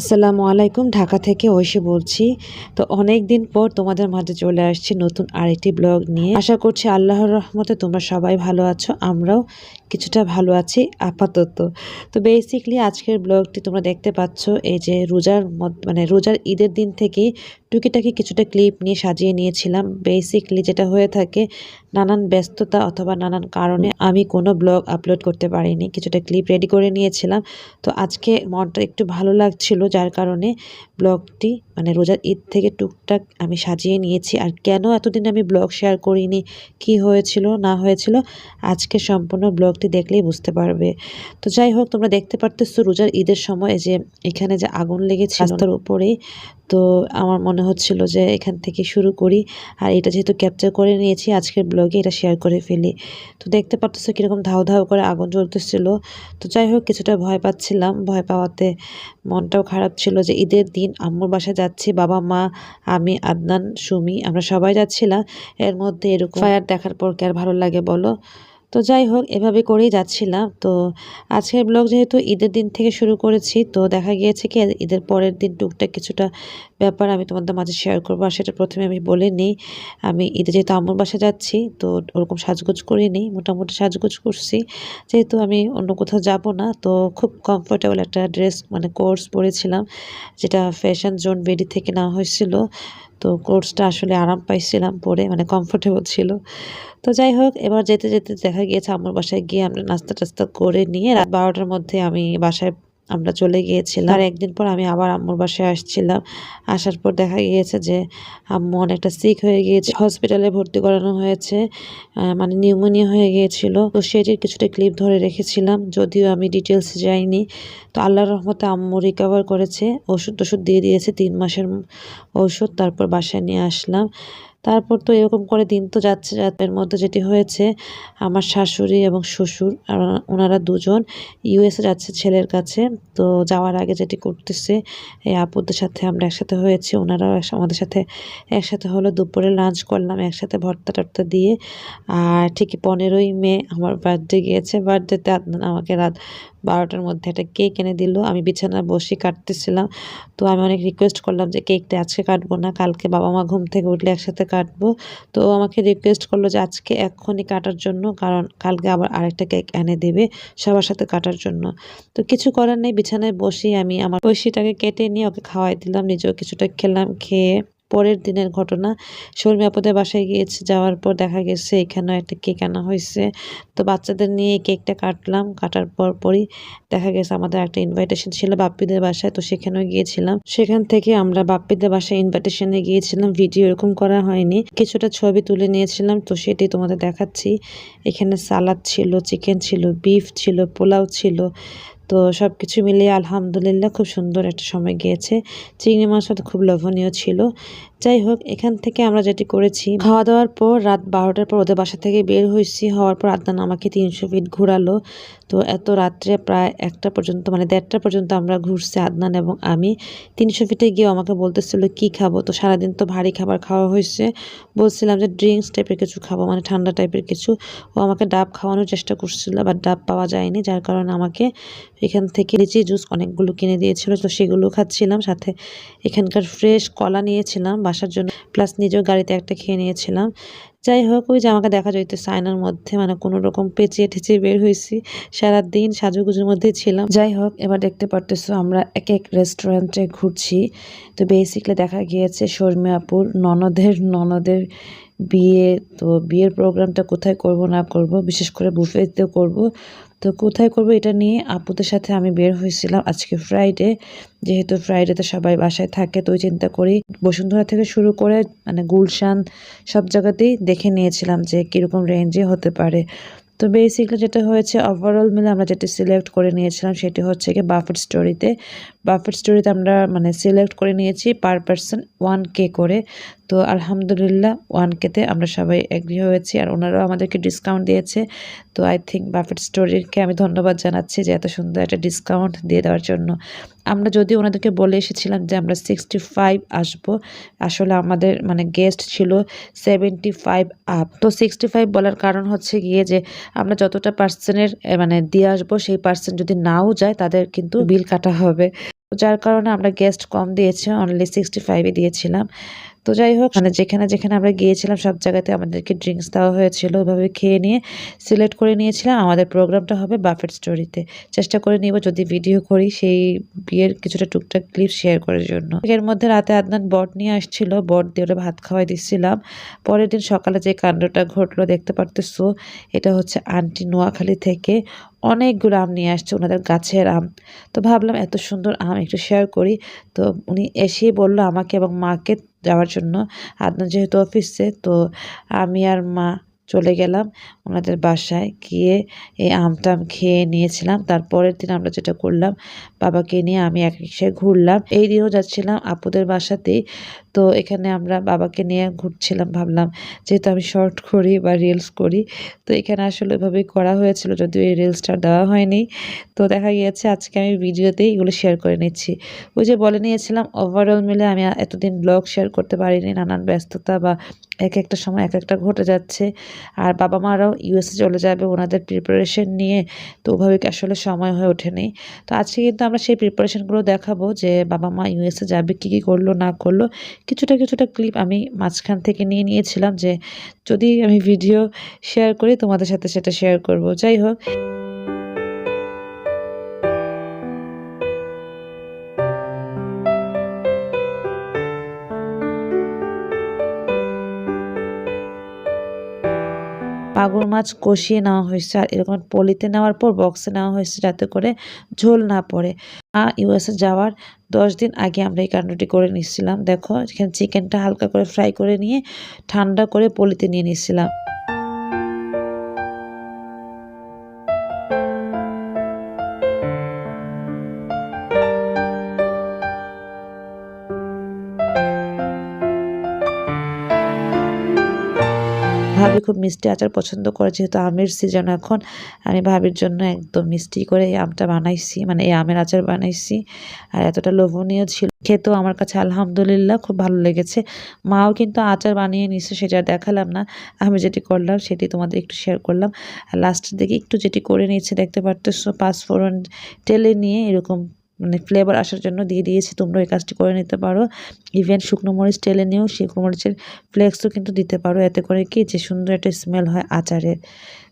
আসসালামু আলাইকুম, ঢাকা থেকে ঐশী বলছি, তো অনেক দিন পর তোমাদের মাঝে চলে আসছি নতুন আরেকটি ব্লগ নিয়ে। আশা করছি আল্লাহর রহমতে তোমরা সবাই ভালো আছো, আমরাও কিছুটা ভালো আছি, আপাতত। তো বেসিকলি আজকের ব্লগটি তোমরা দেখতে পাচ্ছ, এই যে রোজার মানে রোজার ঈদের দিন থেকেই টুকিটাকি কিছুটা ক্লিপ নিয়ে সাজিয়ে নিয়েছিলাম। বেসিকলি যেটা হয়ে থাকে, নানান ব্যস্ততা অথবা নানান কারণে আমি কোনো ব্লগ আপলোড করতে পারিনি, কিছুটা ক্লিপ রেডি করে নিয়েছিলাম। তো আজকে মনটা একটু ভালো লাগছিল যার কারণে ব্লগটি মানে রোজার ঈদ থেকে টুকটাক আমি সাজিয়ে নিয়েছি। আর কেন এতদিন আমি ব্লগ শেয়ার করিনি? কি হয়েছিল? না হয়েছিল? আজকে সম্পূর্ণ ব্লগটি দেখলেই বুঝতে পারবে। তো যাই হোক, তোমরা দেখতে পারতেছো রোজার ঈদের সময় যে এখানে যে আগুন লেগেছে রাস্তার উপরেই তো আমার মনে হচ্ছিল যে এখান থেকে শুরু করি। আর এটা যেহেতু ক্যাপচার করে নিয়েছি, আজকের ব্লগে এটা শেয়ার করে ফেলি। তো দেখতে পারতেছো কীরকম ধাও ধাউ করে আগুন জ্বলতেছিল। তো যাই হোক, কিছুটা ভয় পাচ্ছিলাম। ভয় পাওয়াতে মনটাও খারাপ ছিল যে ঈদের দিন আম্মুর বাসায় যাচ্ছি, বাবা, মা, আমি, আদনান, সুমি, আমরা সবাই যাচ্ছিলাম। এর মধ্যে এরকম ফায়ার দেখার পর কি আর ভালো লাগে বলো? তো যাই হোক, এভাবে করেই যাচ্ছিলাম। তো আজকের ব্লগ যেহেতু ঈদের দিন থেকে শুরু করেছি, তো দেখা গিয়েছে কি ঈদের পরের দিন টুকটাক কিছুটা ব্যাপার আমি তোমাদের মাঝে শেয়ার করব, আর সেটা প্রথমে আমি বলে নিই। আমি ঈদে যেহেতু আম্মুর বাসায় যাচ্ছি, তো ওরকম সাজগোজ করিনি মোটামুটি সাজগোজ করছি। যেহেতু আমি অন্য কোথাও যাব না, তো খুব কমফোর্টেবল একটা ড্রেস মানে কোর্স পরেছিলাম, যেটা ফ্যাশন জোন বেডি থেকে নেওয়া হয়েছিল। তো কোর্সটা আসলে আরাম পাইছিলাম পরে মানে কমফোর্টেবল ছিল। তো যাই হোক, এবার যেতে যেতে দেখা গিয়েছে আমার বাসায় গিয়ে আমরা নাস্তা টাস্তা করে নিয়ে রাত বারোটার মধ্যে আমি বাসায় আমরা চলে গিয়েছিলাম। আর একদিন পর আমি আবার আম্মুর বাসায় আসছিলাম। আসার পর দেখা গিয়েছে যে আম্মু অনেকটা সিক হয়ে গিয়েছে। হসপিটালে ভর্তি করানো হয়েছে মানে নিউমোনিয়া হয়ে গিয়েছিল। তো সেটির কিছুটা ক্লিপ ধরে রেখেছিলাম, যদিও আমি ডিটেলস যাইনি। তো আল্লাহর রহমতে আম্মু রিকভার করেছে ওষুধ টষুধ দিয়ে দিয়েছে, তিন মাসের ওষুধ তারপর বাসায় নিয়ে আসলাম। তারপর তো এরকম করে দিন তো যাচ্ছে এর মধ্যে যেটি হয়েছে, আমার শাশুড়ি এবং শ্বশুর আর ওনারা দুজন ইউএসএ যাচ্ছে ছেলের কাছে। তো যাওয়ার আগে যেটি করতেছে, এই আপুদের সাথে আমরা একসাথে হয়েছি, ওনারাও আমাদের সাথে একসাথে হলো দুপুরে লাঞ্চ করলাম, একসাথে ভর্তা টর্তা দিয়ে। আর ঠিকই পনেরোই মে আমার বার্থডে গিয়েছে বার্থডেতে আমাকে রাত বারোটার মধ্যে একটা কেক এনে দিল। আমি বিছানায় বসে কাটতেছিলাম। তো আমি অনেক রিকোয়েস্ট করলাম যে কেকটা আজকে কাটবো না, কালকে বাবা মা ঘুম থেকে উঠলে একসাথে কাটবো। তো আমাকে রিকোয়েস্ট করল যে আজকে এক্ষুনি কাটার জন্য, কারণ কালকে আবার আরেকটা কেক এনে দেবে সবার সাথে কাটার জন্য। তো কিছু করার নেই, বিছানায় বসেই আমি আমার ঐশীটাকে কেটে নিয়ে ওকে খাওয়াই দিলাম। নিজেও কিছুটা খেলাম, খেয়ে পরের দিনের ঘটনা। শর্মী আপদের বাসায় গিয়েছে যাওয়ার পর দেখা গেছে, এখানেও একটা কেক আনা হয়েছে। তো বাচ্চাদের নিয়ে কেকটা কাটলাম, কাটার পর পরই দেখা গেছে আমাদের একটা ইনভাইটেশন ছিল বাপ্পিদের বাসায়, তো সেখানেও গিয়েছিলাম। সেখান থেকে আমরা বাপ্পিদের বাসায় ইনভাইটেশনে গিয়েছিলাম ভিডিও এরকম করা হয়নি। কিছুটা ছবি তুলে নিয়েছিলাম, তো সেটি তোমাদের দেখাচ্ছি। এখানে সালাদ ছিল চিকেন ছিল বিফ ছিল, পোলাও ছিল তো সব কিছু মিলিয়ে আলহামদুলিল্লাহ খুব সুন্দর একটা সময় গিয়েছে। চিংড়ি মাছটা খুব লোভনীয় ছিল। যাই হোক, এখান থেকে আমরা যেটি করেছি, খাওয়া দাওয়ার পর রাত বারোটার পর ওদের বাসা থেকে বের হয়েছি। হওয়ার পর আদনান আমাকে তিনশো ফিট ঘোরালো। তো এত রাত্রে প্রায় একটা পর্যন্ত মানে দেড়টা পর্যন্ত আমরা ঘুরছি, আদনান এবং আমি। তিনশো ফিটে গিয়ে আমাকে বলতেছিল, কি খাব? তো সারাদিন তো ভারী খাবার খাওয়া হয়েছে। বলছিলাম যে ড্রিঙ্কস টাইপের কিছু খাব মানে ঠান্ডা টাইপের কিছু। ও আমাকে ডাব খাওয়ানোর চেষ্টা করছিল বাট ডাব পাওয়া যায়নি, যার কারণে আমাকে এখান থেকে লিচি জুস অনেকগুলো কিনে দিয়েছিল, তো সেগুলো খাচ্ছিলাম। সাথে এখানকার ফ্রেশ কলা নিয়েছিলাম বাসার জন্য প্লাস নিজেও গাড়িতে একটা খেয়ে নিয়েছিলাম। যাই হোক, ওই যে আমাকে দেখা যাইতেছে আয়নার মধ্যে মানে কোনো রকম পেঁচিয়ে ঠেচিয়ে বের হয়েছি সারাদিন সাজুগুজুর মধ্যেই ছিলাম। যাই হোক, এবার দেখতে পারতেছো আমরা এক এক রেস্টুরেন্টে ঘুরছি। তো বেসিকলি দেখা গিয়েছে শর্মিয়াপুর ননদের ননদের বিয়ে। তো বিয়ের প্রোগ্রামটা কোথায় করব না করব, বিশেষ করে বুফেতে করব। তো কোথায় করব এটা নিয়ে আপুদের সাথে আমি বের হয়েছিলাম আজকে ফ্রাইডে যেহেতু ফ্রাইডেতে সবাই বাসায় থাকে, তো চিন্তা করি বসুন্ধরা থেকে শুরু করে মানে গুলশান সব জায়গাতেই দেখে নিয়েছিলাম যে কীরকম রেঞ্জে হতে পারে। তো বেসিকলি যেটা হয়েছে ওভারঅল মিলে আমরা যেটি সিলেক্ট করে নিয়েছিলাম সেটি হচ্ছে কি বাফেট স্টোরিতে বাফেট স্টোরিতে আমরা মানে সিলেক্ট করে নিয়েছি পার পার্সন ওয়ান কে করে। তো আলহামদুলিল্লাহ ওয়ান কেতে আমরা সবাই এগ্রি হয়েছি আর ওনারাও আমাদেরকে ডিসকাউন্ট দিয়েছে। তো আই থিঙ্ক বাফেট স্টোরিকে আমি ধন্যবাদ জানাচ্ছি যে এত সুন্দর একটা ডিসকাউন্ট দিয়ে দেওয়ার জন্য। আমরা যদি ওনাদেরকে বলে এসেছিলাম যে আমরা সিক্সটি ফাইভ আসব, আসলে আমাদের মানে গেস্ট ছিল সেভেন্টি ফাইভ আপ তো সিক্সটি ফাইভ বলার কারণ হচ্ছে গিয়ে যে আমরা যতটা পার্সেন্টের মানে দিয়ে আসব, সেই পার্সেন্ট যদি নাও যায়, তাদের কিন্তু বিল কাটা হবে। যার কারণে আমরা গেস্ট কম দিয়েছি অনলি সিক্সটি ফাইভে দিয়েছিলাম। তো যাই হোক মানে যেখানে যেখানে আমরা গিয়েছিলাম, সব জায়গাতে আমাদেরকে ড্রিঙ্কস দেওয়া হয়েছিল। ওইভাবে খেয়ে নিয়ে সিলেক্ট করে নিয়েছিলাম। আমাদের প্রোগ্রামটা হবে বাফেট স্টোরিতে চেষ্টা করে নিব, যদি ভিডিও করি সেই বিয়ের কিছুটা টুকটাক ক্লিপ শেয়ার করার জন্য। এর মধ্যে রাতে আদনান বট নিয়ে আসছিল। বট দিয়ে ওরা ভাত খাওয়াই দিচ্ছিলাম। পরের দিন সকালে যে কাণ্ডটা ঘটলো, দেখতে পারতেছো, এটা হচ্ছে আন্টি নোয়াখালী থেকে অনেকগুলো আম নিয়ে আসছে ওনাদের গাছের আম। তো ভাবলাম এত সুন্দর আম একটু শেয়ার করি। তো উনি এসেই বলল আমাকে এবং মাকে যাওয়ার জন্য। আদনান যেহেতু অফিসে তো আমি আর মা চলে গেলাম ওনাদের বাসায়। গিয়ে এই আমটাম খেয়ে নিয়েছিলাম। তারপরের দিন আমরা যেটা করলাম, বাবাকে নিয়ে আমি এক ঘুরলাম। এই দিনও যাচ্ছিলাম আপুদের বাসাতেই। তো এখানে আমরা বাবাকে নিয়ে ঘুরছিলাম, ভাবলাম যেহেতু আমি শর্ট করি বা রিলস করি, তো এখানে আসলে ওইভাবেই করা হয়েছিল যদিও এই রিলসটা দেওয়া হয়নি। তো দেখা গিয়েছে আজকে আমি ভিডিওতেই এগুলো শেয়ার করে নিচ্ছি। ওই যে বলে নিয়েছিলাম ওভারঅল মিলে আমি এতদিন ব্লগ শেয়ার করতে পারিনি, নানান ব্যস্ততা বা এক একটা সময় এক একটা ঘটে যাচ্ছে। আর বাবা মারাও ইউএসএ চলে যাবে ওনাদের প্রিপারেশন নিয়ে, তো ওভাবে আসলে সময় হয়ে ওঠেনি। তো আজকে কিন্তু আমরা সেই প্রিপারেশনগুলো দেখাবো যে বাবা মা ইউএসএ যাবে, কী কী করল, না করল কিছুটা কিছুটা ক্লিপ আমি মাঝখান থেকে নিয়ে নিয়েছিলাম যে যদি আমি ভিডিও শেয়ার করি তোমাদের সাথে সেটা শেয়ার করব। যাই হোক। মাছ কষিয়ে নেওয়া হয়েছে আর এরকম পলিতে নেওয়ার পর বক্সে নেওয়া হয়েছে যাতে করে ঝোল না পড়ে। ইউএসএ যাওয়ার দশ দিন আগে আমরা এই কাণ্ডটি করে নিচ্ছিলাম দেখো, এখানে চিকেনটা হালকা করে ফ্রাই করে নিয়ে ঠান্ডা করে পলিতে নিয়ে নিচ্ছিলাম ভাবি খুব মিষ্টি আচার পছন্দ করে, যেহেতু আমের সিজন এখন। আমি ভাবির জন্য একদম মিষ্টি করে এই আমটা বানাইছি মানে এই আমের আচার বানাইছি। আর এতটা লোভনীয় ছিল, খেতেও আমার কাছে আলহামদুলিল্লাহ খুব ভালো লেগেছে। মাও কিন্তু আচার বানিয়ে নিছে, সেটা দেখালাম না। আমি যেটি করলাম, সেটি তোমাদের একটু শেয়ার করলাম। আর লাস্টের দিকে একটু যেটি করে নিয়েছে, দেখতে পারতেছো, পাঁচফোড়ন টেলে নিয়ে এরকম মানে ফ্লেভার আসার জন্য দিয়ে দিয়েছি, তোমরা এই কাজটি করে নিতে পারো। ইভেন শুকনো মরিচ টেলে নিয়েও শুকনো মরিচের ফ্লেক্সও কিন্তু দিতে পারো। এতে করে কি যে সুন্দর একটা স্মেল হয় আচারের।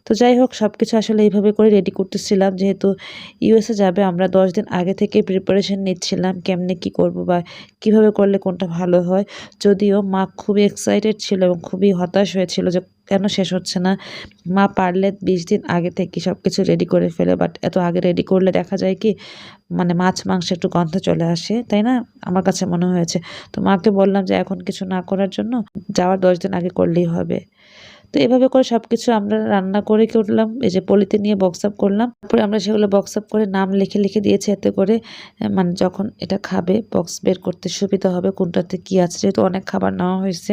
তো যাই হোক সব কিছু আসলে এইভাবে করে রেডি করতেছিলাম। যেহেতু ইউএসএ যাবে, আমরা দশ দিন আগে থেকে প্রিপারেশন নিচ্ছিলাম, কেমনে কি করব বা কীভাবে করলে কোনটা ভালো হয়। যদিও মা খুবই এক্সাইটেড ছিল এবং খুবই হতাশ হয়েছিল যে কেন শেষ হচ্ছে না? মা পারলে বিশ দিন আগে থেকে সব কিছু রেডি করে ফেলে বাট এত আগে রেডি করলে দেখা যায় কি মানে মাছ মাংস একটু গন্ধ চলে আসে, তাই না? আমার কাছে মনে হয়েছে। তো মাকে বললাম যে, এখন কিছু না করার জন্য যাওয়ার দশ দিন আগে করলেই হবে। তো এভাবে করে সব কিছু আমরা রান্না করে উঠলাম এই যে পলিতে নিয়ে বক্স আপ করলাম। তারপরে আমরা সেগুলো বক্স আপ করে নাম লিখে লিখে দিয়েছি এতে করে মানে যখন এটা খাবে বক্স বের করতে সুবিধা হবে কোনটাতে কি আছে। যেহেতু অনেক খাবার নেওয়া হয়েছে,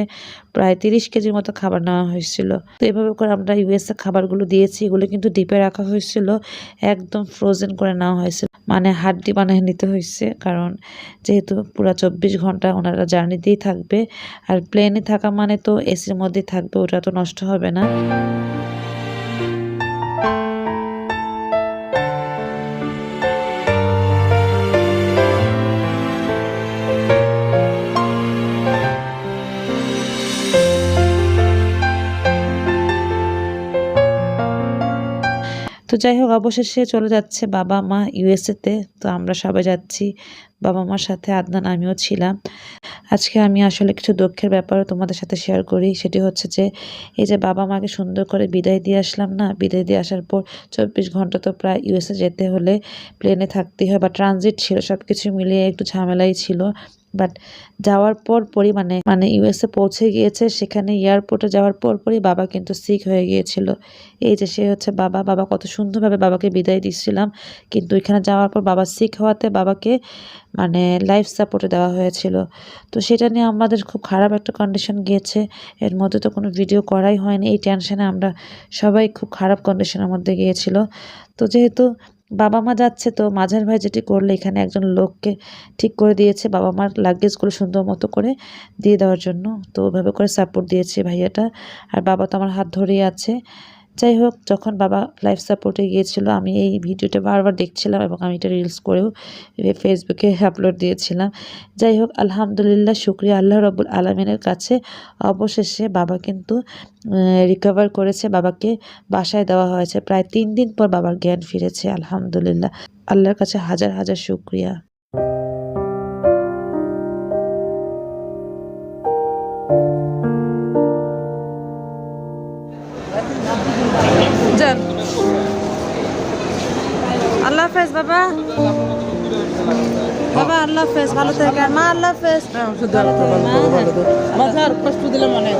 প্রায় তিরিশ কেজির মতো খাবার নেওয়া হয়েছিল। তো এভাবে করে আমরা ইউএসএ খাবারগুলো দিয়েছি, এগুলো কিন্তু ডিপে রাখা হয়েছিল, একদম ফ্রোজেন করে নেওয়া হয়েছিল মানে হাড্ডি বানিয়ে নিতে হয়েছে, কারণ যেহেতু পুরো চব্বিশ ঘণ্টা ওনারা জার্নিতেই থাকবে। আর প্লেনে থাকা মানে তো এসির মধ্যেই থাকবে, ওটা তো নষ্ট হবে না। তো যাই হোক, অবশেষে চলে যাচ্ছে বাবা, মা ইউএসএতে। তো আমরা সবাই যাচ্ছি। বাবা মার সাথে আদনান, আমিও ছিলাম। আজকে আমি আসলে কিছু দুঃখের ব্যাপারও তোমাদের সাথে শেয়ার করি। সেটি হচ্ছে যে, এই যে বাবা মাকে সুন্দর করে বিদায় দিয়ে আসলাম না, বিদায় দিয়ে আসার পর চব্বিশ ঘণ্টা তো প্রায় ইউএসএ যেতে হলে প্লেনে থাকতেই হয় বা ট্রানজিট ছিল সব কিছু মিলিয়ে একটু ঝামেলাই ছিল। বাট যাওয়ার পর পরই মানে মানে ইউএসএ পৌঁছে গিয়েছে, সেখানে এয়ারপোর্টে যাওয়ার পর পরই বাবা কিন্তু সিক হয়ে গিয়েছিল। এই যে সে হচ্ছে বাবা বাবা কত সুন্দরভাবে বাবাকে বিদায় দিচ্ছিলাম, কিন্তু এখানে যাওয়ার পর বাবা সিক হওয়াতে বাবাকে মানে লাইফ সাপোর্টে দেওয়া হয়েছিল। তো সেটা নিয়ে আমাদের খুব খারাপ একটা কন্ডিশন গিয়েছে। এর মধ্যে তো কোনো ভিডিও করাই হয়নি। এই টেনশনে আমরা সবাই খুব খারাপ কন্ডিশনের মধ্যে গিয়েছিল। তো যেহেতু বাবা মা যাচ্ছে তো, মাঝের ভাই যেটি করলে, এখানে একজন লোককে ঠিক করে দিয়েছে বাবা মার লাগেজগুলো সুন্দর মতো করে দিয়ে দেওয়ার জন্য। তো ওভাবে করে সাপোর্ট দিয়েছে ভাইয়াটা। আর বাবা তো আমার হাত ধরেই আছে। যাই হোক যখন বাবা লাইফ সাপোর্টে গিয়েছিল, আমি এই ভিডিওটা বারবার দেখছিলাম এবং আমি এটা রিলস করেও ফেসবুকে আপলোড দিয়েছিলাম। যাই হোক আলহামদুলিল্লাহ, শুক্রিয়া আল্লাহ রবুল আলমিনের কাছে। অবশেষে বাবা কিন্তু রিকভার করেছে। বাবাকে বাসায় দেওয়া হয়েছে। প্রায় তিন দিন পর বাবার জ্ঞান ফিরেছে, আলহামদুলিল্লাহ। আল্লাহর কাছে হাজার হাজার শুক্রিয়া। হাফেজ বাবা। বাবা আল্লাহ হাফেজ ভালো থেকে মা আল্লাহ হাফেজ। হ্যাঁ। বাজার কষ্ট দিলে মনে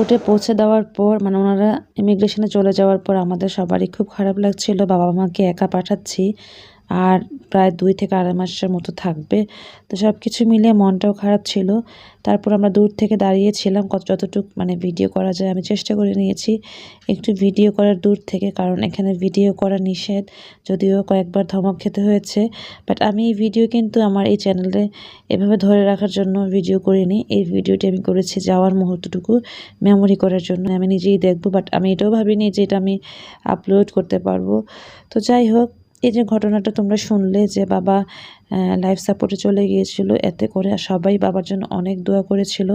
এয়ারপোর্টে পৌঁছে দেওয়ার পর মানে ওনারা ইমিগ্রেশনে চলে যাওয়ার পর আমাদের সবারই খুব খারাপ লাগছিল। বাবা মাকে একা পাঠাচ্ছি। আর প্রায় দুই থেকে আড়াই মাসের মতো থাকবে। তো সব কিছু মিলিয়ে মনটাও খারাপ ছিল। তারপর আমরা দূর থেকে দাঁড়িয়েছিলাম। কত, যতটুকু মানে ভিডিও করা যায় আমি চেষ্টা করে নিয়েছি একটু ভিডিও করার দূর থেকে, কারণ এখানে ভিডিও করা নিষেধ, যদিও কয়েকবার ধমক খেতে হয়েছে। বাট আমি এই ভিডিও কিন্তু আমার এই চ্যানেলে এভাবে ধরে রাখার জন্য ভিডিও করিনি। এই ভিডিওটি আমি করেছি যাওয়ার মুহূর্তটুকু মেমোরি করার জন্য। আমি নিজেই দেখব, বাট আমি এটাও ভাবিনি যে এটা আমি আপলোড করতে পারব। তো যাই হোক এই যে ঘটনাটা তোমরা শুনলে যে বাবা লাইফ সাপোর্টে চলে গিয়েছিল, এতে করে সবাই বাবার জন্য অনেক দোয়া করেছিল।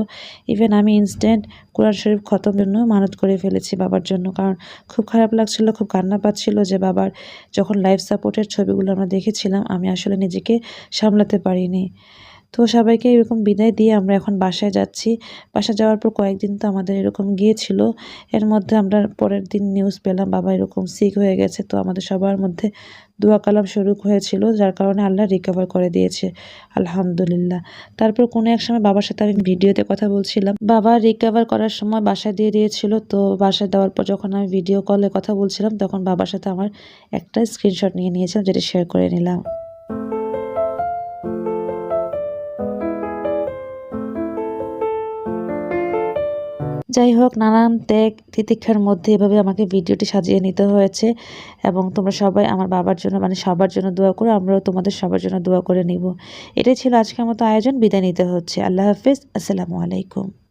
ইভেন আমি ইনস্ট্যান্ট কোরআন শরীফ খতম জন্য মানত করে ফেলেছি বাবার জন্য। কারণ খুব খারাপ লাগছিল, খুব কান্না পাচ্ছিল যে বাবার যখন লাইফ সাপোর্টের ছবিগুলো আমরা দেখেছিলাম, আমি আসলে নিজেকে সামলাতে পারিনি। তো সবাইকে এরকম বিদায় দিয়ে আমরা এখন বাসায় যাচ্ছি। বাসায় যাওয়ার পর কয়েকদিন তো আমাদের এরকম গিয়েছিল। এর মধ্যে আমরা পরের দিন নিউজ পেলাম, বাবা এরকম সিক হয়ে গেছে। তো আমাদের সবার মধ্যে দোয়া কালাম শুরু হয়েছিল, যার কারণে আল্লাহ রিকভার করে দিয়েছে। আলহামদুলিল্লাহ। তারপর কোনো এক সময় বাবার সাথে আমি ভিডিওতে কথা বলছিলাম। বাবা রিকভার করার সময় বাসায় দিয়ে দিয়েছিল। তো বাসায় দেওয়ার পর যখন আমি ভিডিও কলে কথা বলছিলাম, তখন বাবার সাথে আমার একটা স্ক্রিনশট নিয়ে নিয়েছিলাম, যেটা শেয়ার করে নিলাম। যাই হোক, নানান ত্যাগ তিতিক্ষার মধ্যে এভাবে আমাকে ভিডিওটি সাজিয়ে নিতে হয়েছে এবং তোমরা সবাই আমার বাবার জন্য মানে সবার জন্য দোয়া করো, আমরাও তোমাদের সবার জন্য দোয়া করে নিব। এটাই ছিল আজকের মতো আয়োজন, বিদায় নিতে হচ্ছে। আল্লাহ হাফিজ, আসসালামু আলাইকুম।